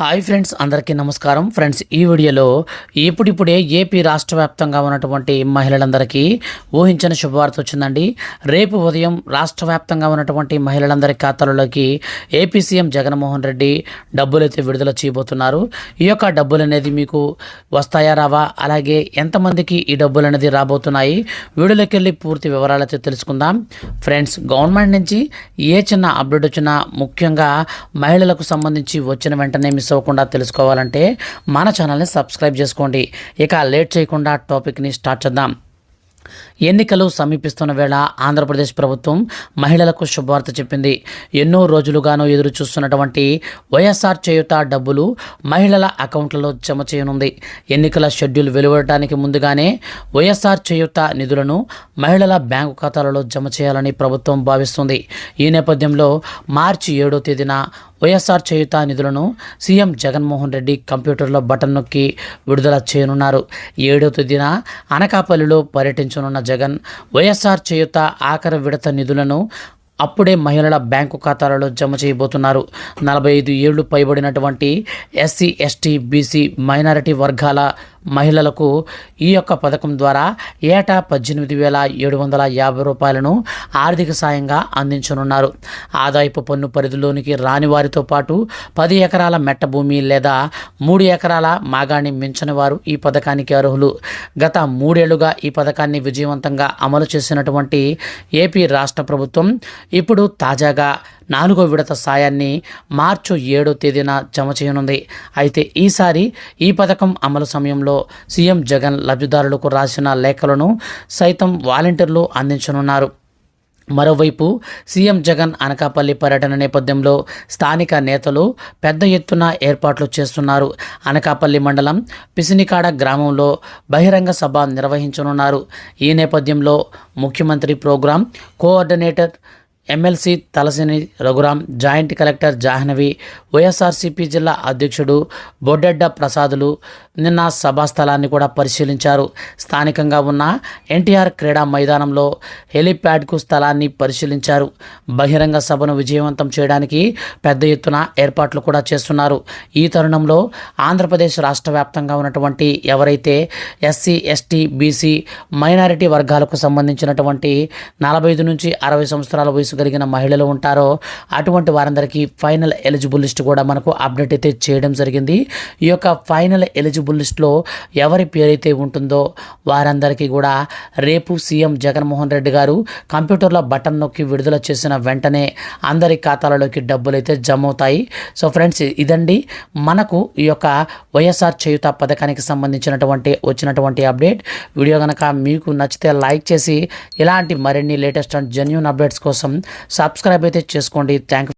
Hi friends అందరికీ నమస్కారం. Friends ఈ వీడియోలో ఇప్పుడిప్పుడే ఏపీ రాష్ట్ర వ్యాప్తంగా ఉన్నటువంటి మహిళలందరికీ ఊహించిన శుభవార్త వచ్చిందండి. రేపు ఉదయం రాష్ట్ర వ్యాప్తంగా ఉన్నటువంటి మహిళలందరి ఖాతాలలోకి ఏపీ సీఎం జగన్మోహన్ రెడ్డి డబ్బులైతే విడుదల చేయబోతున్నారు. ఈ యొక్క డబ్బులు అనేది మీకు వస్తాయా రావా? అలాగే ఎంతమందికి ఈ డబ్బులు అనేది రాబోతున్నాయి? వీడియోలోకి వెళ్ళి పూర్తి వివరాలు అయితే తెలుసుకుందాం. ఫ్రెండ్స్ గవర్నమెంట్ నుంచి ఏ చిన్న అప్డేట్ వచ్చినా ముఖ్యంగా మహిళలకు సంబంధించి వచ్చిన వెంటనే మిస్ అవ్వకుండా తెలుసుకోవాలంటే మన ఛానల్ని సబ్స్క్రైబ్ చేసుకోండి. ఇక లేట్ చేయకుండా టాపిక్ని స్టార్ట్ చేద్దాం. ఎన్నికలు సమీపిస్తున్న వేళ ఆంధ్రప్రదేశ్ ప్రభుత్వం మహిళలకు శుభవార్త చెప్పింది. ఎన్నో రోజులుగానో ఎదురు చూస్తున్నటువంటి వైఎస్ఆర్ చేయుత డబ్బులు మహిళల అకౌంట్లలో జమ చేయనుంది. ఎన్నికల షెడ్యూల్ వెలువడటానికి ముందుగానే వైఎస్ఆర్ చేయుత నిధులను మహిళల బ్యాంకు ఖాతాలలో జమ చేయాలని ప్రభుత్వం భావిస్తుంది. ఈ నేపథ్యంలో మార్చి ఏడో తేదీన వైఎస్ఆర్ చేయుత నిధులను సీఎం జగన్మోహన్ రెడ్డి కంప్యూటర్లో బటన్ నొక్కి విడుదల చేయనున్నారు. ఏడో తేదీన అనకాపల్లిలో పర్యటించనున్న జగన్ వైఎస్ఆర్ చేయుత ఆఖరి విడత నిధులను అప్పుడే మహిళల బ్యాంకు ఖాతాలలో జమ చేయబోతున్నారు. నలభై ఐదు ఏళ్ళు పైబడినటువంటి ఎస్సీ ఎస్టీ బీసీ మైనారిటీ వర్గాల మహిళలకు ఈ యొక్క పథకం ద్వారా ఏటా పద్దెనిమిది వేల ఏడు వందల యాభై రూపాయలను ఆర్థిక సాయంగా అందించనున్నారు. ఆదాయపు పన్ను పరిధిలోనికి రాని వారితో పాటు పది ఎకరాల మెట్ట భూమి లేదా మూడు ఎకరాల మాగాణి మించని వారు ఈ పథకానికి అర్హులు. గత మూడేళ్ళుగా ఈ పథకాన్ని విజయవంతంగా అమలు చేసినటువంటి ఏపీ రాష్ట్ర ప్రభుత్వం ఇప్పుడు తాజాగా నాలుగో విడత సాయాన్ని మార్చి ఏడో తేదీన జమ చేయనుంది. అయితే ఈసారి ఈ పథకం అమలు సమయంలో సీఎం జగన్ లబ్ధిదారులకు రాసిన లేఖలను సైతం వాలంటీర్లు అందించనున్నారు. మరోవైపు సీఎం జగన్ అనకాపల్లి పర్యటన నేపథ్యంలో స్థానిక నేతలు పెద్ద ఎత్తున ఏర్పాట్లు చేస్తున్నారు. అనకాపల్లి మండలం పిసినికాడ గ్రామంలో బహిరంగ సభ నిర్వహించనున్నారు. ఈ నేపథ్యంలో ముఖ్యమంత్రి programme coordinator MLC తలసిని Raghuram joint collector Jahnavi YSRCP జిల్లా అధ్యక్షుడు బొడ్డెడ్డ ప్రసాదులు నిన్న సభా స్థలాన్ని కూడా పరిశీలించారు. స్థానికంగా ఉన్న ఎన్టీఆర్ క్రీడా మైదానంలో హెలిప్యాడ్కు స్థలాన్ని పరిశీలించారు. బహిరంగ సభను విజయవంతం చేయడానికి పెద్ద ఎత్తున ఏర్పాట్లు కూడా చేస్తున్నారు. ఈ తరుణంలో ఆంధ్రప్రదేశ్ రాష్ట్ర వ్యాప్తంగా ఉన్నటువంటి ఎవరైతే ఎస్సీ ఎస్టీ బీసీ మైనారిటీ వర్గాలకు సంబంధించినటువంటి నలభై ఐదు నుంచి అరవై సంవత్సరాల వయసు కలిగిన మహిళలు ఉంటారో అటువంటి వారందరికీ ఫైనల్ ఎలిజిబుల్ లిస్ట్ కూడా మనకు అప్డేట్ అయితే చేయడం జరిగింది. ఈ యొక్క ఫైనల్ ఎలిజిబుల్ లిస్ట్లో ఎవరి పేరైతే ఉంటుందో వారందరికీ కూడా రేపు సీఎం జగన్మోహన్ రెడ్డి గారు కంప్యూటర్లో బటన్ నొక్కి విడుదల చేసిన వెంటనే అందరి ఖాతాలలోకి డబ్బులు అయితే జమ అవుతాయి సో ఫ్రెండ్స్ ఇదండి మనకు ఈ యొక్క వైఎస్ఆర్ చేయుత పథకానికి సంబంధించినటువంటి వచ్చినటువంటి అప్డేట్. వీడియో కనుక మీకు నచ్చితే లైక్ చేసి ఇలాంటి మరిన్ని లేటెస్ట్ అండ్ జెన్యున్ అప్డేట్స్ కోసం సబ్స్క్రైబ్ అయితే చేసుకోండి. థ్యాంక్